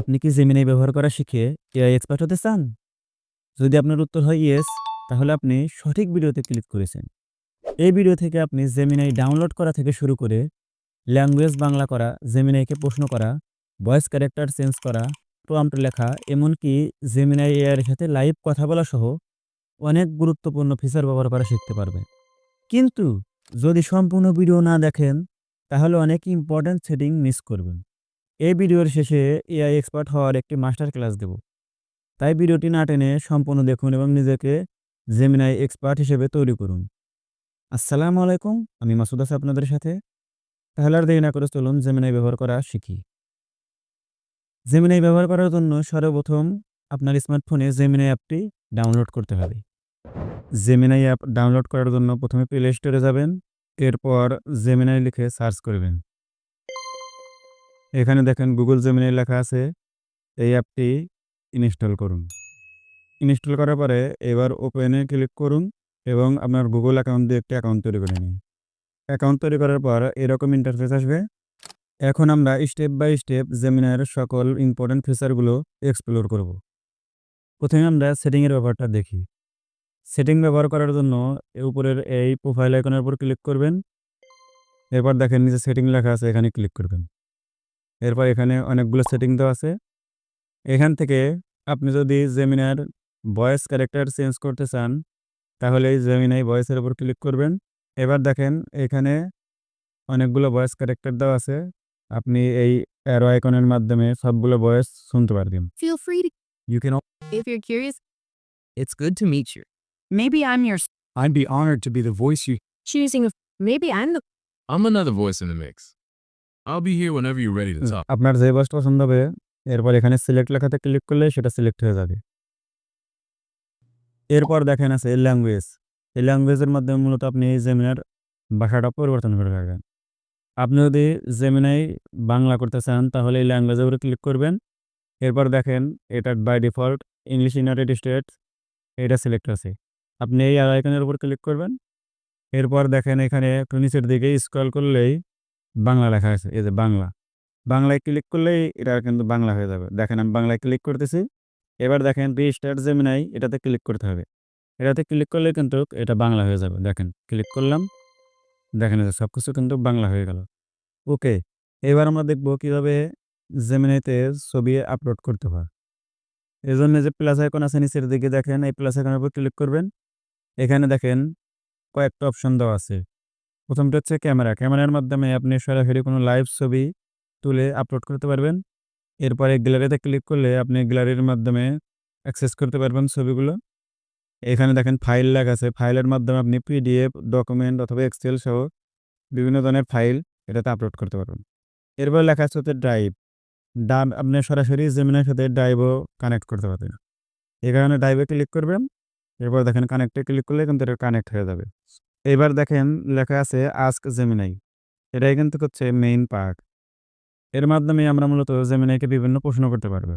আপনি কি জেমিনাই ব্যবহার করা শিখে এআই এক্সপার্ট হতে চান? যদি আপনার উত্তর হয় ইয়েস তাহলে আপনি সঠিক ভিডিওতে ক্লিক করেছেন। এই ভিডিও থেকে আপনি জেমিনাই ডাউনলোড করা থেকে শুরু করে ল্যাঙ্গুয়েজ বাংলা করা জেমিনাইকে প্রশ্ন করা ভয়েস ক্যারেক্টার চেঞ্জ করা প্রম্পট লেখা, এমনকি জেমিনাই এআইয়ের সাথে লাইভ কথা বলা সহ অনেক গুরুত্বপূর্ণ ফিচার ব্যবহার করা শিখতে পারবেন। কিন্তু যদি সম্পূর্ণ ভিডিও না দেখেন, তাহলে অনেক ইম্পর্ট্যান্ট সেটিং মিস করবেন। এই ভিডিওর শেষে এআই এক্সপার্ট হওয়ার একটি মাস্টার ক্লাস দেব। তাই ভিডিওটি না টেনে সম্পূর্ণ দেখুন এবং নিজেকে জেমিনাই এক্সপার্ট হিসেবে তৈরি করুন। আসসালামু আলাইকুম, আমি মাসুদ আছি আপনাদের সাথে। তাহলে আর দেরি না করে চলুন জেমিনাই ব্যবহার করা শিখি। জেমিনাই ব্যবহার করার জন্য সর্বপ্রথম আপনার স্মার্টফোনে জেমিনাই অ্যাপটি ডাউনলোড করতে হবে। জেমিনাই অ্যাপ ডাউনলোড করার জন্য প্রথমে প্লে স্টোরে যাবেন, এরপর জেমিনাই লিখে সার্চ করবেন। এখানে দেখেন গুগল জেমিনাই লেখা আছে, এই অ্যাপটি ইনস্টল করুন। ইনস্টল করার পরে এবার ওপেনে ক্লিক করুন এবং আপনার গুগল অ্যাকাউন্ট দিয়ে একটি অ্যাকাউন্ট তৈরি করে নিন। অ্যাকাউন্ট তৈরি করার পর এরকম ইন্টারফেস আসবে। এখন আমরা স্টেপ বাই স্টেপ জেমিনাইয়ের সকল ইম্পর্টেন্ট ফিচারগুলো এক্সপ্লোর করব। প্রথমে আমরা সেটিংয়ের ব্যাপারটা দেখি। সেটিং ব্যবহার করার জন্য উপরের এই প্রোফাইল আইকনের উপর ক্লিক করবেন। এরপর দেখেন নিচে সেটিং লেখা আছে, এখানে ক্লিক করবেন। এরপর এখানে অনেকগুলো সেটিং দেওয়া আছে। এখান থেকে আপনি যদি জেমিনার ভয়েস ক্যারেক্টার চেঞ্জ করতে চান তাহলে এই জেমিনাই ভয়েসের উপর ক্লিক করবেন। এবার দেখেন এখানে অনেকগুলো ভয়েস ক্যারেক্টার দেওয়া আছে। আপনি এই অ্যারো আইকনের মাধ্যমে সবগুলো ভয়েস শুনতে পারবেন। Feel free to, you can if you're curious, It's good to meet you. maybe I'm your I'd be honored to be the voice you choosing of, maybe I'm the I'm another voice in the mix. I'll be here whenever you're ready to talk. আপনার যে ভয়েসটা পছন্দ হবে এরপর এখানে select লেখাতে click করলে সেটা সিলেক্ট হয়ে যাবে। এরপর দেখেন আছে এই ল্যাঙ্গুয়েজ এই ল্যাঙ্গুয়েজের মাধ্যমে মূলত আপনি এই জেমিনার ভাষাটা পরিবর্তন করে রাখবেন আপনি যদি জেমিনাই বাংলা করতে চান তাহলে এই ল্যাঙ্গুয়েজের উপরে ক্লিক করবেন। এরপর দেখেন এটা by default English United States এটা সিলেক্ট আছে। আপনি এই আইকনের উপর ক্লিক করবেন। এরপর দেখেন এখানে একটু নিচের দিকে স্ক্রল করলেই বাংলা লেখা আছে এই যে বাংলা। বাংলায় ক্লিক করলেই এটা কিন্তু বাংলা হয়ে যাবে। দেখেন আমি বাংলায় ক্লিক করতেছি, এবার দেখেন রিস্টার্ট জেমিনাই এটাতে ক্লিক করতে হবে। এটাতে ক্লিক করলে কিন্তু এটা বাংলা হয়ে যাবে। দেখেন ক্লিক করলাম, দেখেন সব কিছু কিন্তু বাংলা হয়ে গেল। ওকে এবার আমরা দেখব কীভাবে জেমিনাইতে ছবি আপলোড করতে হয়। এই জন্য যে প্লাস আইকন আছে নিচের দিকে দেখেন, এই প্লাস আইকনের উপর ক্লিক করবেন। এখানে দেখেন কয়েকটা অপশন দেওয়া আছে। প্রথমটা হচ্ছে ক্যামেরা। ক্যামেরার মাধ্যমে আপনি সরাসরি কোনো লাইভ ছবি তুলে আপলোড করতে পারবেন। এরপরে গ্যালারিতে ক্লিক করলে আপনি গ্যালারির মাধ্যমে অ্যাক্সেস করতে পারবেন ছবিগুলো। এখানে দেখেন ফাইল লেখা আছে। ফাইলের মাধ্যমে আপনি পিডিএফ ডকুমেন্ট অথবা এক্সেল সহ বিভিন্ন ধরনের ফাইল এটাতে আপলোড করতে পারবেন। এরপর লেখা আছে হচ্ছে ড্রাইভ ডাব আপনি সরাসরি জেমিনের সাথে ড্রাইভও কানেক্ট করতে পারবেন। এই কারণে ড্রাইভে ক্লিক করবেন। এরপর দেখেন কানেক্টে ক্লিক করলে কিন্তু এটা কানেক্ট হয়ে যাবে। এবার দেখেন লেখা আছে আস্ক জেমিনাই। এটাই কিন্তু হচ্ছে মেইন পার্ট এর মাধ্যমে আমরা মূলত জেমিনাইকে বিভিন্ন প্রশ্ন করতে পারব।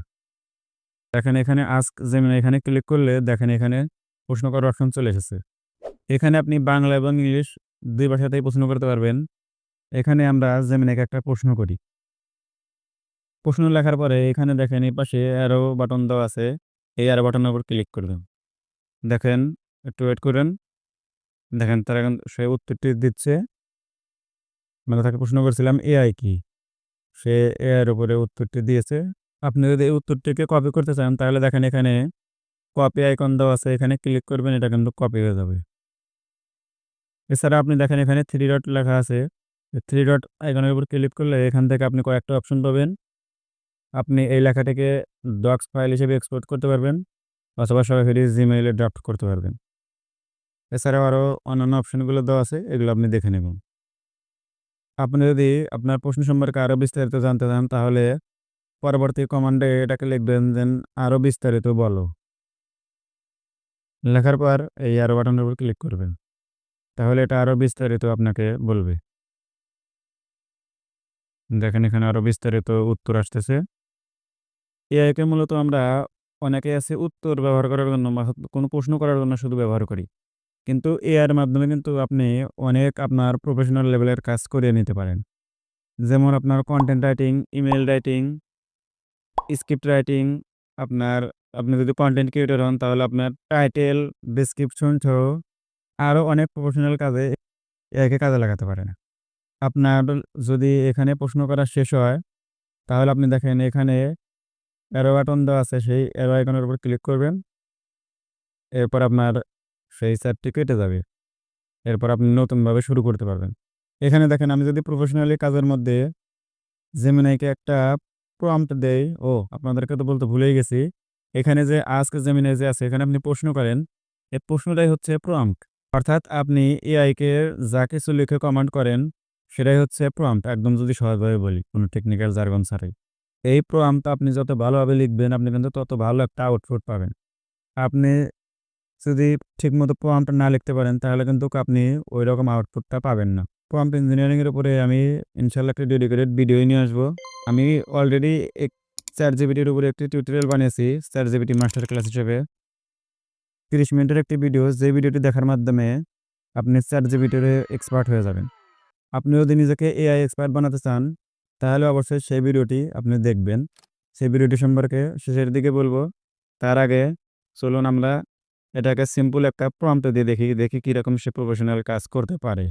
দেখেন এখানে আস্ক জেমিনাই, এখানে ক্লিক করলে দেখেন এখানে প্রশ্ন করার অপশন চলে এসেছে। এখানে আপনি বাংলা এবং ইংলিশ দুই ভাষাতেই প্রশ্ন করতে পারবেন। এখানে আমরা জেমিনাইকে একটা প্রশ্ন করি। প্রশ্ন লেখার পরে এখানে দেখেন এই পাশে অ্যারো বাটন দেওয়া আছে। এই অ্যারো বাটনের উপর ক্লিক করবেন। দেখেন একটু ওয়েট করেন। দেখেন তারা এখন সে উত্তরটি দিচ্ছে। মানে তাকে প্রশ্ন করছিলাম, এআই কি? সে এআইয়ের উপরে উত্তরটি দিয়েছে। আপনি যদি এই উত্তরটিকে কপি করতে চান, তাহলে দেখেন এখানে কপি আইকন দেওয়া আছে। এখানে ক্লিক করবেন, এটা কিন্তু কপি হয়ে যাবে। এছাড়া আপনি দেখেন এখানে থ্রি ডট লেখা আছে। থ্রি ডট আইকনের উপর ক্লিক করলে এখান থেকে আপনি কয়েকটা অপশন পাবেন। আপনি এই লেখাটাকে ডক্স ফাইল হিসেবে এক্সপোর্ট করতে পারবেন, অথবা সরাসরি জিমেইলে ড্রাফট করতে পারবেন। এছাড়াও আরও অন্যান্য অপশনগুলো দেওয়া আছে, এগুলো আপনি দেখে নেবেন। আপনি যদি আপনার প্রশ্ন সম্পর্কে আরও বিস্তারিত জানতে চান, তাহলে পরবর্তী কমান্ডে এটাকে লিখবেন দেন আরও বিস্তারিত বলো। লেখার পর এই আরও বাটনের উপর ক্লিক করবেন। তাহলে এটা আরও বিস্তারিত আপনাকে বলবে। দেখেন এখানে আরও বিস্তারিত উত্তর আসতেছে। এআইকে মূলত আমরা অনেকে আছে উত্তর ব্যবহার করার জন্য বা কোনো প্রশ্ন করার জন্য শুধু ব্যবহার করি। কিন্তু এআইয়ের মাধ্যমে কিন্তু আপনি অনেক আপনার প্রফেশনাল লেভেলের কাজ করিয়ে নিতে পারেন যেমন আপনার content writing email writing script writing, আপনার আপনি যদি কনটেন্ট ক্রিয়েটর হন তাহলে আপনার টাইটেল, ডেসক্রিপশন সহ আরও অনেক প্রফেশনাল কাজে এআইকে কাজে লাগাতে পারেন। আপনার যদি এখানে প্রশ্ন করা শেষ হয়, তাহলে আপনি দেখেন এখানে অ্যারো বাটন দেওয়া আছে সেই অ্যারো আইকনের উপর ক্লিক করবেন। এরপর আপনার সেই চ্যাটটি কেটে যাবে। এরপর আপনি নতুনভাবে শুরু করতে পারবেন। এখানে দেখেন আমি যদি প্রফেশনালি কাজের মধ্যে জেমিনাইকে একটা প্রম্পট দেই, ও আপনাদেরকে তো বলতে ভুলেই গেছি। এখানে যে আস্ক জেমিনাই যে আছে এখানে আপনি প্রশ্ন করেন, এই প্রশ্নটাই হচ্ছে প্রম্পট। অর্থাৎ আপনি এআইকে যা কিছু লিখে কমান্ড করেন সেটাই হচ্ছে প্রম্পট একদম যদি সহজভাবে বলি, কোনো টেকনিক্যাল জার্গন ছাড়াই। এই প্রম্পটটা আপনি যত ভালোভাবে লিখবেন আপনি কিন্তু তত ভালো একটা আউটপুট পাবেন। আপনি যদি ঠিকমতো প্রম্পট না লিখতে পারেন, তাহলে কিন্তু আপনি ওই রকম আউটপুটটা পাবেন না। প্রম্পট ইঞ্জিনিয়ারিং এর উপরে আমি ইনশাল্লাহ একটা ডেডিকেটেড ভিডিও নিয়ে আসব। আমি অলরেডি এক ChatGPT এর উপরে একটি টিউটোরিয়াল বানিয়েছি, ChatGPT মাস্টার ক্লাস হিসেবে। 30 মিনিটের একটি ভিডিও যে ভিডিওটি দেখার মাধ্যমে আপনি চার জিবিটির এক্সপার্ট হয়ে যাবেন। আপনি যদি নিজেকে এআই এক্সপার্ট বানাতে চান, তাহলে অবশ্যই সেই ভিডিওটি আপনি দেখবেন। সেই ভিডিওটি সম্পর্কে শেষের দিকে বলব। তার আগে চলুন আমরা এটাকে সিম্পল একটা প্রম্পট দিয়ে দেখি, দেখি কীরকম সে প্রফেশনাল কাজ করতে পারে।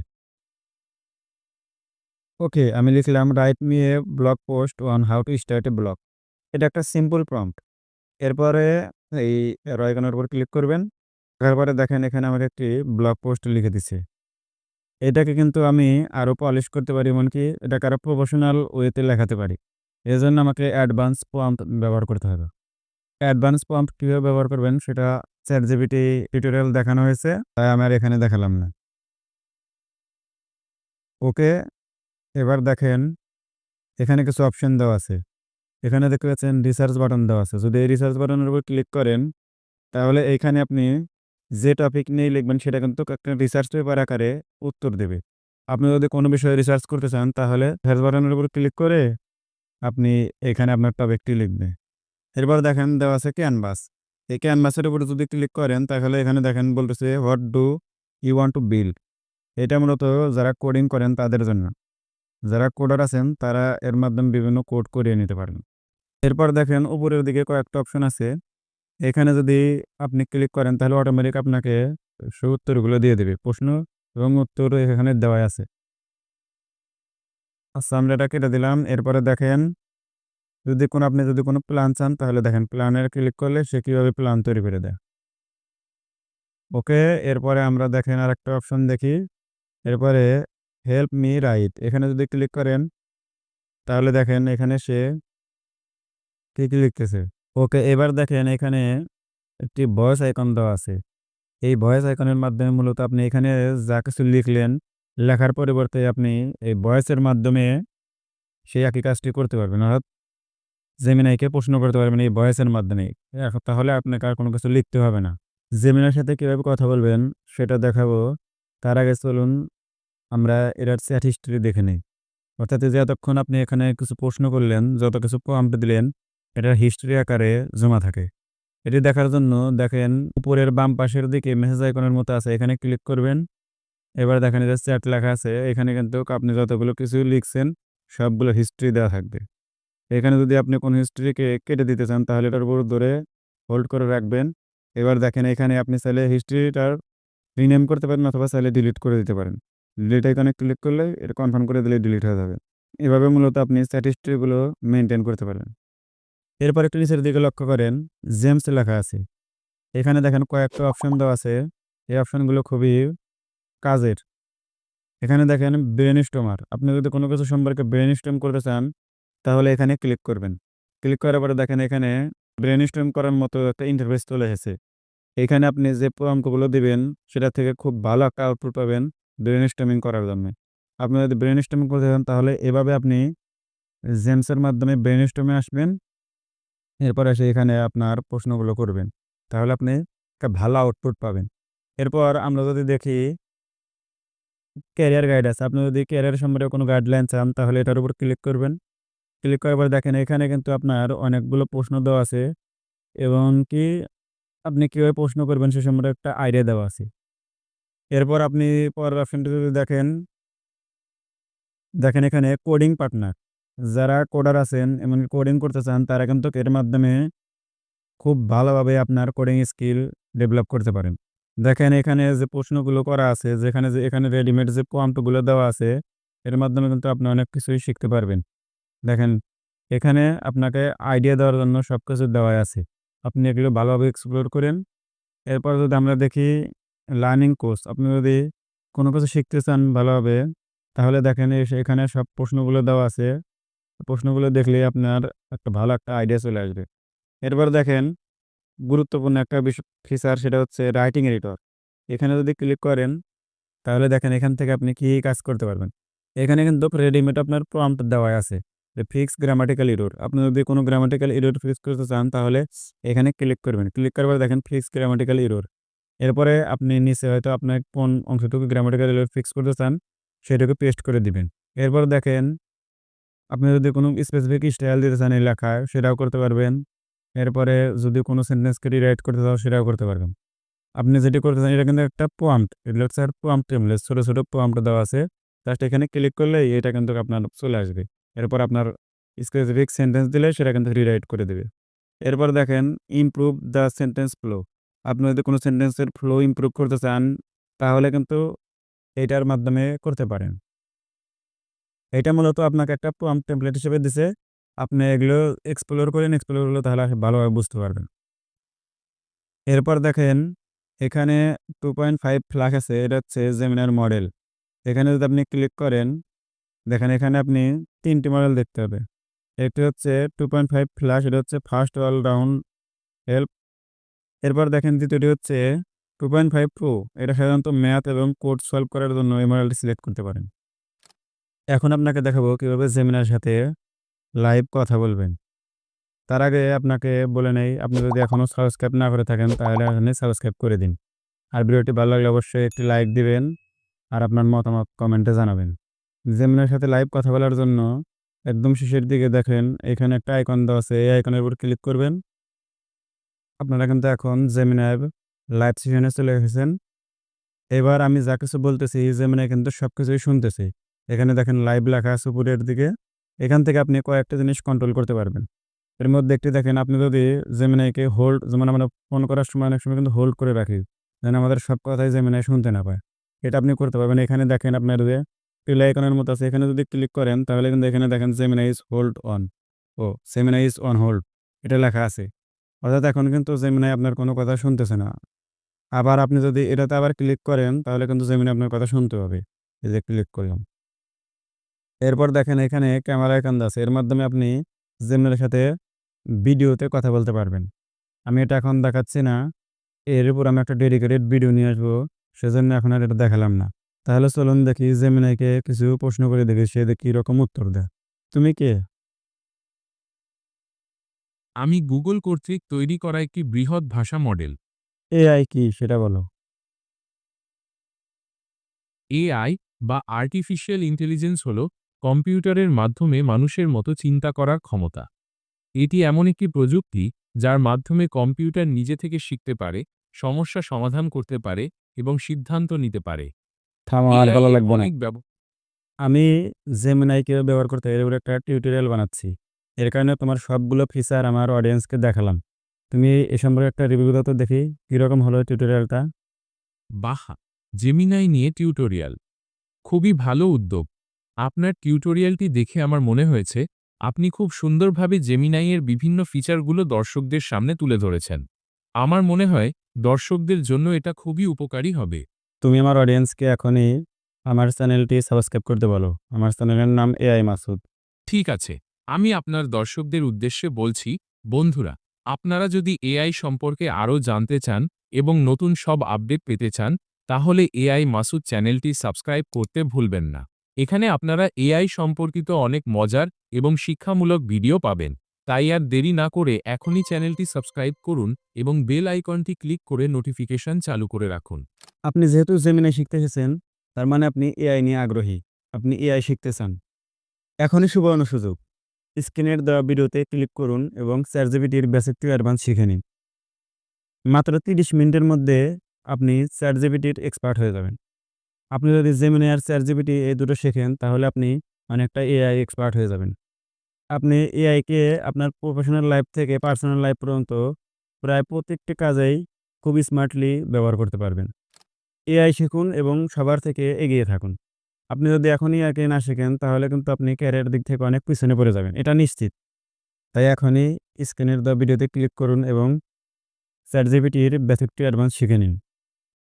ওকে, আমি লিখলাম write me a blog post on how to start a blog. এটা একটা সিম্পল প্রম্পট। এরপরে এই রয়গানের উপর ক্লিক করবেন। তারপরে দেখেন এখানে আমাকে একটি ব্লগ পোস্ট লিখে দিছে। এটাকে কিন্তু আমি আরও পলিশ করতে পারি এমনকি এটাকে আরও প্রফেশনাল ওয়েতে লেখাতে পারি। এজন্য আমাকে অ্যাডভান্স প্রম্পট ব্যবহার করতে হবে। অ্যাডভান্স প্রম্পট কীভাবে ব্যবহার করবেন সেটা ChatGPT টিউটোরিয়াল দেখানো হয়েছে। তাই আমি আর এখানে দেখালাম না। ওকে, এবার দেখেন এখানে কিছু অপশন দেওয়া আছে। এখানে দেখতে পাচ্ছেন রিসার্চ বাটন দেওয়া আছে। যদি এই রিসার্চ বাটনের উপর ক্লিক করেন তাহলে এইখানে আপনি যে টপিক নিয়ে লিখবেন সেটা কিন্তু একটা রিসার্চ পেপার আকারে উত্তর দেবে। আপনি যদি কোনো বিষয়ে রিসার্চ করতে চান তাহলে সার্চ বাটনের উপর ক্লিক করে আপনি এখানে আপনার টপিকটি লিখবে। এরপর দেখেন দেওয়া আছে ক্যানভাস। এই ক্যানভাসের উপরে যদি ক্লিক করেন, তাহলে এখানে দেখেন বলতেছে what do you want to build. এটা মূলত যারা কোডিং করেন তাদের জন্য। যারা কোডার আছেন, তারা এর মাধ্যমে বিভিন্ন কোড করিয়ে নিতে পারেন। এরপর দেখেন, উপরের দিকে কয়েকটা অপশন আছে। এখানে যদি আপনি ক্লিক করেন, তাহলে অটোমেটিক আপনাকে সেই উত্তরগুলো দিয়ে দেবে। প্রশ্ন এবং উত্তর এখানে দেওয়াই আছে। আচ্ছা আমরা এটা কেটে দিলাম। এরপরে দেখেন যদি কোনো আপনি যদি কোনো প্ল্যান চান তাহলে দেখেন প্ল্যানের ক্লিক করলে সে কীভাবে প্ল্যান তৈরি করে দেয়। ওকে, এরপরে আমরা দেখেন আরেকটা অপশন দেখি। এরপরে হেল্প মি রাইট এখানে যদি ক্লিক করেন তাহলে দেখেন এখানে সে কি, কি লিখতেছে। ওকে, এবার দেখেন এখানে একটি ভয়েস আইকন দেওয়া আছে। এই ভয়েস আইকনের মাধ্যমে মূলত আপনি এখানে যা কিছু লিখলেন, লেখার পরিবর্তে আপনি এই ভয়েসের মাধ্যমে সেই একই কাজটি করতে পারবেন। অর্থাৎ জেমিনাইকে প্রশ্ন করতে পারবেন এই ভয়েসের মাধ্যমে। এখন তাহলে আপনাকে আর কোনো কিছু লিখতে হবে না। জেমিনার সাথে কীভাবে কথা বলবেন সেটা দেখাবো। তার আগে চলুন আমরা এটার চ্যাট হিস্ট্রি দেখে নিই অর্থাৎ এই যে এতক্ষণ আপনি এখানে কিছু প্রশ্ন করলেন, যত কিছু প্রম্পট দিলেন এটার হিস্ট্রি আকারে জমা থাকে। এটি দেখার জন্য দেখেন উপরের বাম পাশের দিকে মেসেজ আইকনের মতো আছে এখানে ক্লিক করবেন। এবার দেখেন যে চ্যাট লেখা আছে এখানে কিন্তু আপনি যতগুলো কিছু লিখছেন সবগুলো হিস্ট্রি দেওয়া থাকবে। এখানে যদি আপনি কোনো হিস্ট্রিকে কেটে দিতে চান, তাহলে এটার উপর ধরে হোল্ড করে রাখবেন। এবার দেখেন এখানে আপনি চাইলে হিস্ট্রিটার রিনেম করতে পারেন অথবা চাইলে ডিলিট করে দিতে পারেন। ডিলিট আইকনে ক্লিক করলে এটা কনফার্ম করে দিলে ডিলিট হয়ে যাবে। এভাবে মূলত আপনি চ্যাট মেনটেন করতে পারেন। এরপর একটু নিচের দিকে লক্ষ্য করেন জেমস লেখা আছে। এখানে দেখেন কয়েকটা অপশন দেওয়া আছে। এই অপশনগুলো খুবই কাজের। এখানে দেখেন ব্রেন স্টোমার আপনি যদি কোনো কিছু সম্পর্কে ব্রেইনস্টর্ম করতে চান তাহলে এখানে ক্লিক করবেন। ক্লিক করার পরে দেখেন এখানে ব্রেইনস্টর্ম করার মতো একটা ইন্টারফেস চলে এসেছে। এখানে আপনি যে প্রম্পটগুলো দিবেন, সেটা থেকে খুব ভালো একটা আউটপুট পাবেন ব্রেইনস্টর্মিং করার জন্য। আপনি যদি ব্রেইনস্টর্মিং করতে চান, তাহলে এভাবে আপনি জেমসের মাধ্যমে ব্রেইনস্টর্মে আসবেন। এরপর এসে এখানে আপনার প্রশ্নগুলো করবেন। তাহলে আপনি একটা ভালো আউটপুট পাবেন। এরপর আমরা যদি দেখি ক্যারিয়ার গাইড আছে। আপনি যদি ক্যারিয়ার সম্পর্কে কোনো গাইডলাইন চান, তাহলে এটার উপর ক্লিক করবেন। ক্লিক করার পর দেখেন এখানে কিন্তু আপনার অনেকগুলো প্রশ্ন দেওয়া আছে এবং কি আপনি কীভাবে প্রশ্ন করবেন সে সম্পর্কে একটা আইডিয়া দেওয়া আছে। এরপর আপনি পরের অপশনটি যদি দেখেন দেখেন এখানে কোডিং পার্টনার। যারা কোডার আছেন, এমন কোডিং করতে চান, তারা কিন্তু এর মাধ্যমে খুব ভালোভাবে আপনার কোডিং স্কিল ডেভেলপ করতে পারেন দেখেন এখানে যে প্রশ্নগুলো করা আছে, যেখানে যে, এখানে রেডিমেড যে প্রম্পটগুলো দেওয়া আছে, এর মাধ্যমে কিন্তু আপনি অনেক কিছুই শিখতে পারবেন দেখেন, এখানে আপনাকে আইডিয়া দেওয়ার জন্য সব কিছু দেওয়া আছে। আপনি এগুলো ভালোভাবে এক্সপ্লোর করেন। এরপর যদি আমরা দেখি লার্নিং কোর্স আপনি যদি কোনো কিছু শিখতে চান ভালোভাবে, তাহলে দেখেন এখানে সব প্রশ্নগুলো দেওয়া আছে। প্রশ্নগুলো দেখলে আপনার একটা ভালো একটা আইডিয়া চলে আসবে। এরপর দেখেন, গুরুত্বপূর্ণ একটা ফিচার সেটা হচ্ছে রাইটিং এডিটর এখানে যদি ক্লিক করেন, তাহলে দেখেন এখান থেকে আপনি কি কাজ করতে পারবেন। এখানে কিন্তু রেডিমেড আপনার প্রম্পট দেওয়া আছে। ফিক্স গ্রামাটিক্যাল ইরোর আপনি যদি কোনো গ্রামাটিক্যাল ইরোর ফিক্স করতে চান, তাহলে এখানে ক্লিক করবেন। ক্লিক করার পর দেখেন ফিক্স গ্রামাটিক্যাল ইরোর এরপরে আপনি নিচে হয়তো আপনার কোন অংশটুকু গ্রামাটিক্যাল ইরোর ফিক্স করতে চান, সেটাকে পেস্ট করে দিবেন। এরপর দেখেন, আপনি যদি কোনো স্পেসিফিক স্টাইল দিতে চান এই লেখায়, সেটাও করতে পারবেন। এরপরে যদি কোনো সেন্টেন্সকে রিরাইট করতে চাও, সেটাও করতে পারবেন। আপনি যেটি করতে চান, এটা কিন্তু একটা পোয়াম্প এগুলো হচ্ছে আর পোয়াম্প টেমলেট ছোটো ছোটো পোয়াম্প দেওয়া আছে। জাস্ট এখানে ক্লিক করলে এটা কিন্তু আপনার চলে আসবে। এরপর আপনার স্পেসিফিক সেন্টেন্স দিলে সেটা কিন্তু রিরাইট করে দেবে। এরপর দেখেন ইমপ্রুভ দ্য সেন্টেন্স ফ্লো আপনি যদি কোনো সেন্টেন্সের ফ্লো ইমপ্রুভ করতে চান, তাহলে কিন্তু এটার মাধ্যমে করতে পারেন। এটা মূলত আপনাকে একটা প্রম্পট টেমপ্লেট হিসেবে দিছে। আপনি এগুলো এক্সপ্লোর করেন এক্সপ্লোর করলে তাহলে ভালোভাবে বুঝতে পারবেন। এরপর দেখেন, এখানে টু পয়েন্ট ফাইভ ফ্লাক আছে, এটা হচ্ছে জেমিনার মডেল এখানে যদি আপনি ক্লিক করেন দেখেন এখানে আপনি তিনটি মডেল দেখতে হবে। একটি হচ্ছে টু পয়েন্ট ফাইভ ফ্ল্যাশ এটা হচ্ছে ফার্স্ট অল রাউন্ড হেল্প এরপর দেখেন দ্বিতীয়টি হচ্ছে টু পয়েন্ট ফাইভ প্রো এটা সাধারণত ম্যাথ এবং কোড সলভ করার জন্য এই মডেলটি সিলেক্ট করতে পারেন। এখন আপনাকে দেখাবো কীভাবে জেমিনার সাথে লাইভ কথা বলবেন। তার আগে আপনাকে বলে নেই, আপনি যদি এখনও সাবস্ক্রাইব না করে থাকেন, তাহলে এখানে সাবস্ক্রাইব করে দিন। আর ভিডিওটি ভালো লাগলে অবশ্যই একটি লাইক দিবেন, আর আপনার মতামত কমেন্টে জানাবেন। জেমিনার সাথে লাইভ কথা বলার জন্য একদম শেষের দিকে দেখেন, এখানে একটা আইকন দেওয়া আছে, এই আইকনের উপর ক্লিক করবেন। আপনারা কিন্তু এখন জেমিনার লাইভ সেশনে চলে এসেছেন। এবার আমি যা কিছু বলতেছি জেমিনাই কিন্তু সব কিছুই শুনতেছি। এখানে দেখেন লাইভ লেখা আছে উপরের দিকে। এখান থেকে আপনি কয়েকটা জিনিস কন্ট্রোল করতে পারবেন। এর মধ্যে একটি দেখেন, আপনি যদি জেমিনাইকে হোল্ড যেমন আমরা ফোন করার সময় অনেক সময় কিন্তু হোল্ড করে রাখি, যেন আমাদের সব কথাই জেমিনাই শুনতে না পায়। এটা আপনি করতে পারবেন। এখানে দেখেন আপনার যে টিলা আইকনের মতো আছে। এখানে যদি ক্লিক করেন, তাহলে কিন্তু এখানে দেখেন জেমিনাই ইজ হোল্ড অন ও জেমিনাই ইজ অন হোল্ড এটা লেখা আছে। অর্থাৎ এখন কিন্তু জেমিনাই আপনার কোনো কথা শুনতেছে না। আবার আপনি যদি এটাতে আবার ক্লিক করেন, তাহলে কিন্তু জেমিনাই আপনার কথা শুনতে হবে এই যে ক্লিক করলাম। এরপর দেখেন এখানে ক্যামেরা আইকন আছে। এর মাধ্যমে আপনি জেমিনার সাথে ভিডিওতে কথা বলতে পারবেন। আমি এটা এখন দেখাচ্ছি না। এর উপর আমি একটা ডেডিকেটেড ভিডিও নিয়ে আসব। সেজন্য এখন আর এটা দেখালাম না। তাহলে চলুন দেখি জেমিনাইকে কিছু প্রশ্ন করে দেখি সে দেখি রকম উত্তর দেয়। তুমি কে? আমি গুগল কর্তৃক তৈরি করা একটি বৃহৎ ভাষা মডেল। এআই কি সেটা বলো। এআই বা আর্টিফিশিয়াল ইন্টেলিজেন্স হল কম্পিউটারের মাধ্যমে মানুষের মতো চিন্তা করার ক্ষমতা। এটি এমন একটি প্রযুক্তি যার মাধ্যমে কম্পিউটার নিজে থেকে শিখতে পারে সমস্যা সমাধান করতে পারে এবং সিদ্ধান্ত নিতে পারে। থামো আর ভালো লাগবে না। আমি জেমিনাই কীভাবে ব্যবহার করতে হয় এর একটা টিউটোরিয়াল বানাচ্ছি। এর কারণে তোমার সবগুলো ফিচার আমার অডিয়েন্সকে দেখালাম। তুমি এ সম্পর্কে একটা রিভিউ দাও তো দেখি কীরকম হলো টিউটোরিয়ালটা বাহা! জেমিনাই নিয়ে টিউটোরিয়াল খুবই ভালো উদ্যোগ। আপনার টিউটোরিয়ালটি দেখে আমার মনে হয়েছে আপনি খুব সুন্দরভাবে জেমিনাইয়ের বিভিন্ন ফিচারগুলো দর্শকদের সামনে তুলে ধরেছেন। আমার মনে হয় দর্শকদের জন্য এটা খুবই উপকারী হবে। তুমি আমার অডিয়েন্সকে এখনই আমার চ্যানেলটি সাবস্ক্রাইব করতে বলো। আমার চ্যানেলের নাম এআই মাসুদ। ঠিক আছে, আমি আপনার দর্শকদের উদ্দেশ্যে বলছি, বন্ধুরা, আপনারা যদি এআই সম্পর্কে আরও জানতে চান এবং নতুন সব আপডেট পেতে চান, তাহলে এআই মাসুদ চ্যানেলটি সাবস্ক্রাইব করতে ভুলবেন না। এখানে আপনারা এআই সম্পর্কিত অনেক মজার এবং শিক্ষামূলক ভিডিও পাবেন। তাই আর দেরি না করে এখনই চ্যানেলটি সাবস্ক্রাইব করুন এবং বেল আইকনটি ক্লিক করে নোটিফিকেশন চালু করে রাখুন। আপনি যেহেতু জেমিনাই শিখতে এসেছেন, তার মানে আপনি এআই নিয়ে আগ্রহী। আপনি এআই শিখতে চান। এখনই সুবর্ণ সুযোগ। স্ক্রিনের দেওয়া ভিডিওতে ক্লিক করুন এবং চ্যাটজিপিটির বেসিক টু অ্যাডভান্স শিখে নিন। মাত্র তিরিশ মিনিটের মধ্যে আপনি চ্যাটজিপিটির এক্সপার্ট হয়ে যাবেন। আপনি যদি জেমিনাই আর চ্যাটজিপিটি এই দুটো শেখেন, তাহলে আপনি অনেকটা এআই এক্সপার্ট হয়ে যাবেন। আপনি এআইকে আপনার প্রফেশনাল লাইফ থেকে পার্সোনাল লাইফ পর্যন্ত প্রায় প্রত্যেকটি কাজেই খুব স্মার্টলি ব্যবহার করতে পারবেন। এআই শিখুন এবং সবার থেকে এগিয়ে থাকুন। আপনি যদি এখনই এআইকে না শেখেন, তাহলে কিন্তু আপনি ক্যারিয়ার দিক থেকে অনেক পিছনে পড়ে যাবেন। এটা নিশ্চিত। তাই এখনই স্ক্রিনের দেওয়া ভিডিওতে ক্লিক করুন এবং চ্যাট জিপিটির বেসিকটি অ্যাডভান্স শিখে নিন।